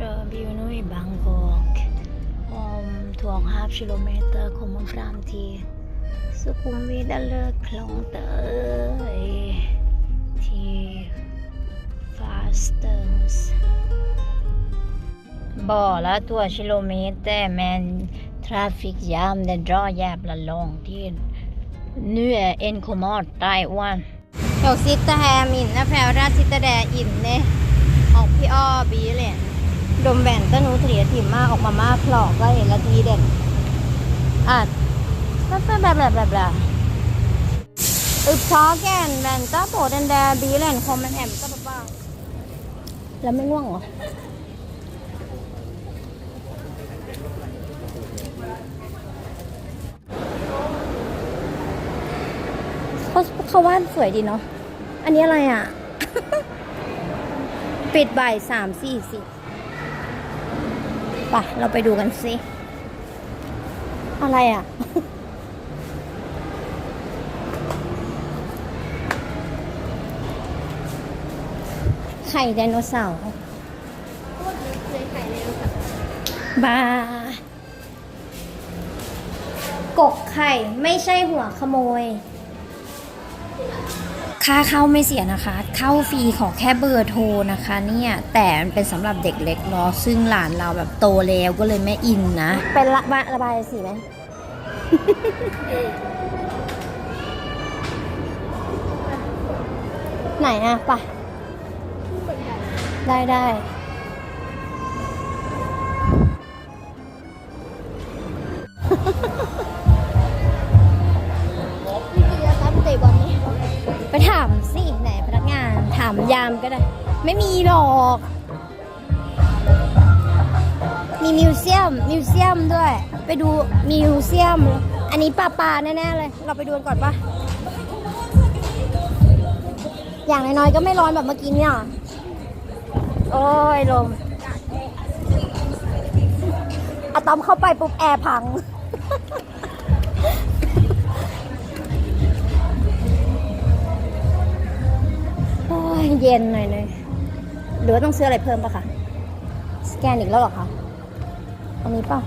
kör vi ju nu i Bangkok. Om två och en halv kilometer kommer fram till Sukhumvit eller Klongteröy till Fasters. Bara två kilometer men trafikjam det drar jävla lång tid. Nu är 1,8 Taiwan. ยกซิตแฮมินนะแพรวราชซิตแดอินเนี่ยออกพี่อ้อบีเลย ดมแว่นตะหนูเถียถิ่มมากออกมามาคลอกก็เห็นละทีเด่นอะแบบแบบแบบแบบแบบอึบช้อแกนแว่นต้าโปแดนแดบีเลนคอมแมนแอมก็บ้าแล้วไม่ง่วงเหรอเขาเขาว่าดสวยดีเนาะ อันนี้อะไรอะ ปิดบ่ายสามสี่สิบ ปะเราไปดูกันสิ อะไรอะ ไข่ไดโนเสาร์บากกไข่ไม่ใช่หัวขโมย ค่าเข้าไม่เสียนะคะ เข้าฟรีขอแค่เบอร์โทรนะคะเนี่ยแต่มันเป็นสำหรับเด็กเล็กเนาะซึ่งหลานเราแบบโตแล้วก็เลยไม่อินนะ เป็นระบายระบายสีไหมไหนอะไปะได้ได้ามยามก็ได้ ไม่มีหรอก มีมิวเซียม มิวเซียมด้วย ไปดูมิวเซียม อันนี้ปลาปลาแน่ๆเลย เราไปดูกันก่อนปะอย่างน้อยๆก็ไม่ร้อนแบบเมื่อกี้เนี่ยโอ้ยลมอะตอมเข้าไปปุ๊บแอร์พัง เย็นหน่อยเลยหรือว่าต้องซื้ออะไรเพิ่มปะคะสแกนอีกแล้วหรอคะอันนี้ป่ะ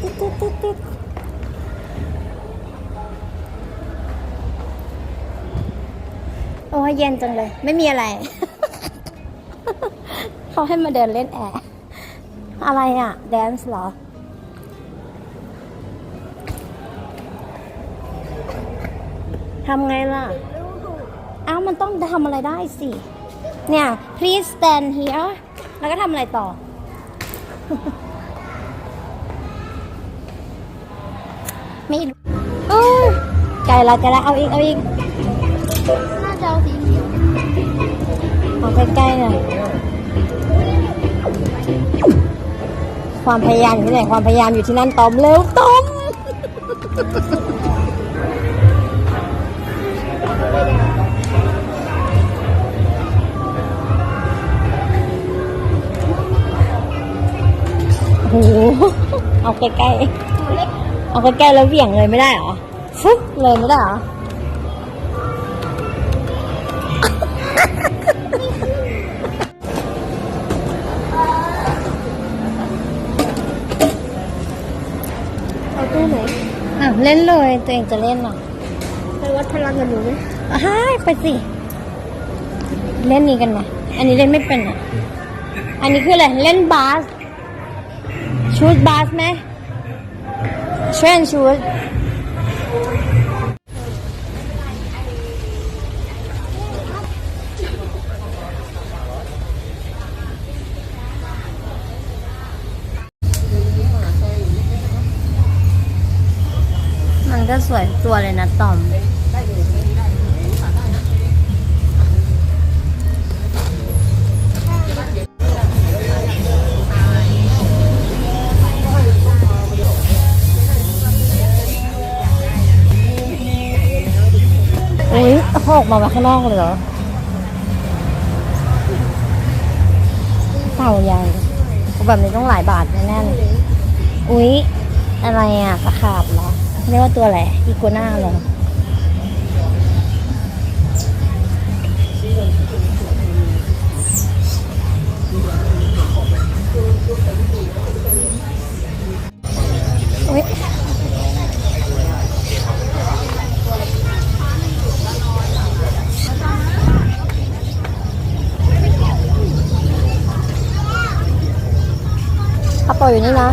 ติ๊ดติ๊ดติ๊ดติ๊ดโอ้ยเย็นจังเลย ไม่มีอะไร เขาให้มาเดินเล่นแอร์อะไรอะ แดนซ์เหรอทำไงล่ะ มันต้องทำอะไรได้สิ เนี่ย please stand here แล้วก็ทำอะไรต่อ ไม่รู้เอ้ไกลละไกลละเอาอีก เอาอีก น่าจะเอาสีเขียวเอาใกล้ๆหน่อยความพยายามอยู่ที่ไหน ความพยายามอยู่ที่นั่นตอมเร็วตอม โอ้โหเอาใกล้ๆเอาใกล้ๆแล้วเหวี่ยงเลยไม่ได้เหรอฟึ๊บเลยไม่ได้เหรอเอาตู้ไหนอะเล่นเลยตัวเองจะเล่นเหรอไปวัดพลังกันหนูไหมอะให้ไปสิ เล่นนี้กันไหมอันนี้เล่นไม่เป็นอะ อันนี้คืออะไร เล่นบาส ชูดบาสไหมเทรนชูดมันก็สวยตัวเลยนะตอม ออกมาไว้ข้างนอกเลยเหรอเต่าใหญ่แบบนี้ต้องหลายบาทแน่ๆอุ้ยอะไรอะตะขาบเหรอเรียกว่าตัวอะไรอีกัวน่าเหรอ ตัวอยู่นี่นะ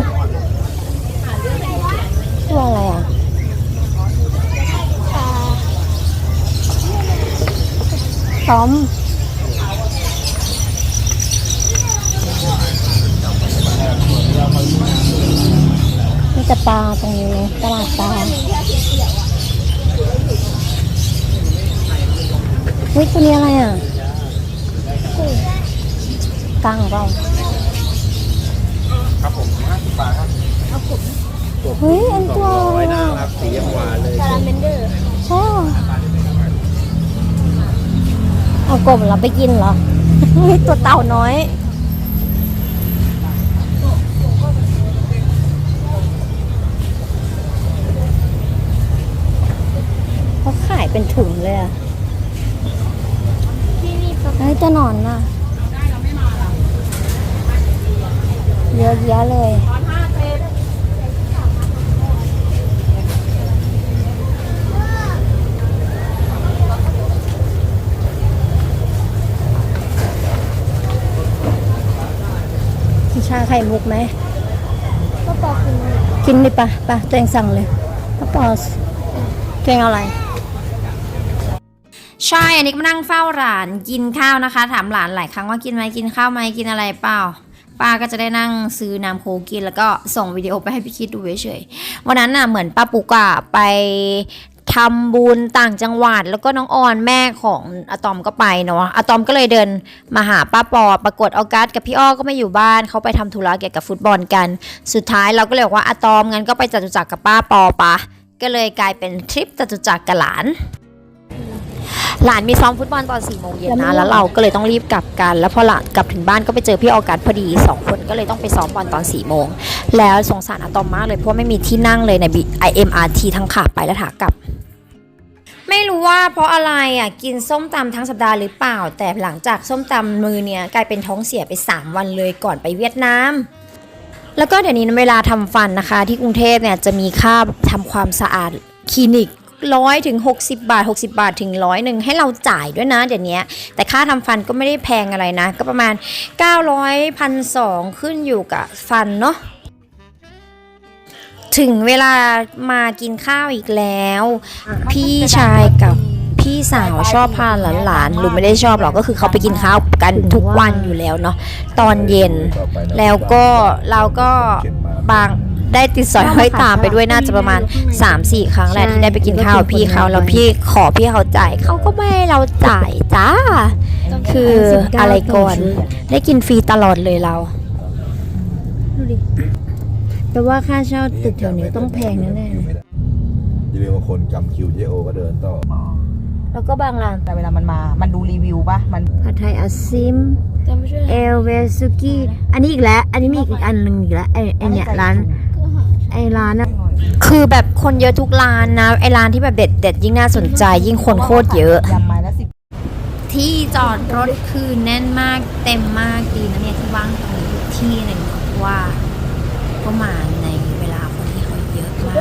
ตัวอะไรอะตอมมีแต่ปลาตรงนี้ตลาดปลาเฮ้ยตัวนี้อะไรอะ กังเปล่า ครับผมห้าสิบบาทครับเฮ้ยอันตัวร้อยอะไรน่าอะรักสียังหวานเลยซาลาเมนเดอร์ใช่เหรอเอากบเราไปกินเหรอเฮ้ยตัวเต่าน้อย เขาขายเป็นถุงเลยอะที่นี่ปลาเฮ้ยจะนอนน่ะ เยอะแยะเลยชาไข่มุกไหมก็ปลาคือกินดิปะปะตัวเองสั่งเลยป้าปอสตัวเองเอาอะไรใช่อันนี้ก็มานั่งเฝ้าหลานกินข้าวนะคะ ถามหลานหลายครั้งว่ากินไหมกินข้าวไหมกินอะไรเปล่า ป้าก็จะได้นั่งซื้อน้ำโคกกินแล้วก็ส่งวิดีโอไปให้พี่คิดดูเฉยๆวันนั้นน่ะเหมือนป้าปุกอะไปทำบุญต่างจังหวัด แล้วก็น้องออนแม่ของอะตอมก็ไปเนาะอะตอมก็เลยเดินมาหาป้าปอปรากฏออกัสกับพี่อ้อก็ไม่อยู่บ้านเขาไปทำธุระเกี่ยวกับฟุตบอลกัน สุดท้ายเราก็เลยบอกว่าอะตอมงั้นก็ไปจตุจักรกับป้าปอปะก็เลยกลายเป็นทริปจตุจักรกับหลาน หลานมีซ้อมฟุตบอลตอน4ี่โมงเย็นนะ แล้วเราก็เลยต้องรีบกลับกัน แล้วพอหลานกลับถึงบ้านก็ไปเจอพี่ออกัสพอดี2คนก็เลยต้องไปซ้อมบอลตอน4ี่โมง แล้วสงสารอะตอมมากเลยเพราะว่าไม่มีที่นั่งเลยใน IMRT ทั้งขาไปและขากลับ ไม่รู้ว่าเพราะอะไรอะกินส้มตำทั้งสัปดาห์หรือเปล่า แต่หลังจากส้มตำมือเนี้ยกลายเป็นท้องเสียไป 3 วันเลยก่อนไปเวียดนามแล้วก็เดี๋ยวนี้เวลาทำฟันนะคะ ที่กรุงเทพเนี่ยจะมีค่าทำความสะอาดคลินิก ร้อยถึง 60 บาท 60 บาทถึงร้อยหนึ่งให้เราจ่ายด้วยนะเดี๋ยวนี้แต่ค่าทำฟันก็ไม่ได้แพงอะไรนะ ก็ประมาณ 900พันสองขึ้นอยู่กับฟันเนาะถึงเวลามากินข้าวอีกแล้ว พี่ชายกับพี่สาวชอบพาหลานๆหรือไม่ได้ชอบหรอกก็คือเขาไปกินข้าวกันทุกวันอยู่แล้วเนาะตอนเย็น แล้วก็เราก็บาง ได้ติดสอยห้อยตามไปด้วยน่าจะประมาณ 3-4 ครั้งแหละที่ได้ไปกินข้าวกับพี่เขาแล้วพี่ขอพี่เขาจ่ายเขาก็ไม่ให้เราจ่ายจ้า คืออะไรก่อน ได้กินฟรีตลอดเลยเรา ดูดิแปลว่าค่าเช่าตึกแถวนี้ต้องแพงแน่อย่าลืมว่าคนจำคิวเจโอก็เดินต่อๆแล้วก็บางร้านแต่เวลามันมา มันดูรีวิวปะมันผัดไทยอาซิมจำไม่ใช่เอลเวสุกี้ อันนี้อีกแล้ว อันนี้มีอีกอันหนึ่งอีกแล้วไอไอเนี่ยร้าน ไอร้านอะคือแบบคนเยอะทุกร้านนะ ไอร้านที่แบบเด็ดเด็ดยิ่งน่าสนใจ ยิ่งคนโคตรเยอะยำไม้ละสิบที่จอดรถคือแน่นมากเต็มมากดีนะเนี่ยที่ว่างตรงนี้ทุกที่หนึ่งเพราะว่าก็มาในเวลาคนที่เขาเยอะมาก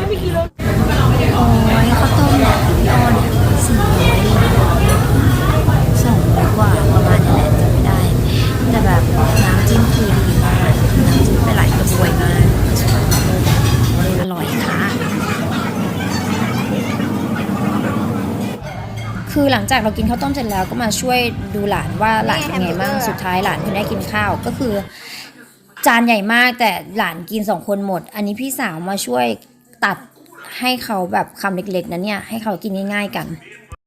โอ้ยข้าวต้มแบบพี่อ้อนสี่ร้อยสองร้อยกว่าประมาณนี้แหละจำไม่ได้ แต่แบบน้ำจิ้มคือดีมากน้ำจิ้มไปหลายกระบวยมากอร่อยค่ะ คือหลังจากเรากินข้าวต้มเสร็จแล้วก็มาช่วยดูหลานว่าหลานเป็นไงบ้างสุดท้ายหลานคนได้กินข้าวก็คือ จานใหญ่มากแต่หลานกินสองคนหมด อันนี้พี่สาวมาช่วยตัดให้เขาแบบคำเล็กๆนะเนี่ยให้เขากินง่าย ๆ กัน